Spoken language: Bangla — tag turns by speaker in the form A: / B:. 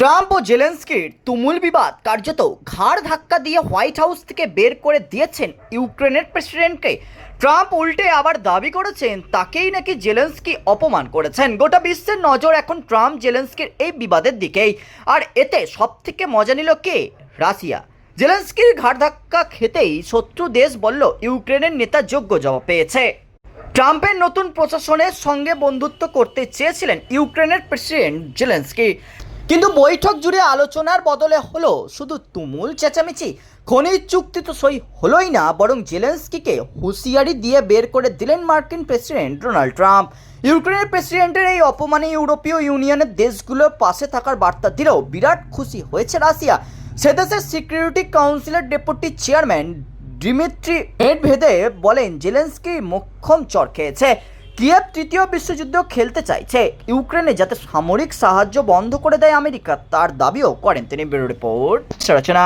A: ট্রাম্প ও জেলেন্সকির তুমুল বিবাদ কার্যত ঘাড় ধাক্কা দিয়ে হোয়াইট হাউস থেকে বের করে দিয়েছেন ইউক্রেনের প্রেসিডেন্টকে। ট্রাম্প উল্টে আবার দাবি করেছেন, তাকেই নাকি জেলেন্সকি অপমান করেছেন। গোটা বিশ্বের নজর এখন ট্রাম্প জেলেন্সকির এই বিবাদের দিকেই। আর এতে সব থেকে মজা নিল কে? রাশিয়া। জেলেন্সকির ঘাড় ধাক্কা খেতেই শত্রু দেশ বলল, ইউক্রেনের নেতা যোগ্য জবাব পেয়েছে। ট্রাম্পের নতুন প্রশাসনের সঙ্গে বন্ধুত্ব করতে চেয়েছিলেন ইউক্রেনের প্রেসিডেন্ট জেলেন্সকি। কিন্তু বৈঠক জুড়ে আলোচনার বদলে হলো শুধু তুমুল চেঁচামেচি। খনিজ চুক্তি তো সই হলোই না, বরং জেলেন্সকিকে হুঁশিয়ারি দিয়ে বের করে দিলেন মার্কিন প্রেসিডেন্ট ডোনাল্ড ট্রাম্প। ইউক্রেনের প্রেসিডেন্টের এই অপমানে ইউরোপীয় ইউনিয়নের দেশগুলোর পাশে থাকার বার্তা দিলেও বিরাট খুশি হয়েছে রাশিয়া। সে দেশের সিকিউরিটি কাউন্সিলের ডেপুটি চেয়ারম্যান ডিমিত্রি ভেদে বলেন জেলেন্সকি মোক্ষম চর খেয়েছে। কিয়েভ তৃতীয় বিশ্বযুদ্ধ খেলতে চাইছে। ইউক্রেনে যাতে সামরিক সাহায্য বন্ধ করে দেয় আমেরিকা, তার দাবিও করেন তিনি ব্যুরো রিপোর্ট। রচনা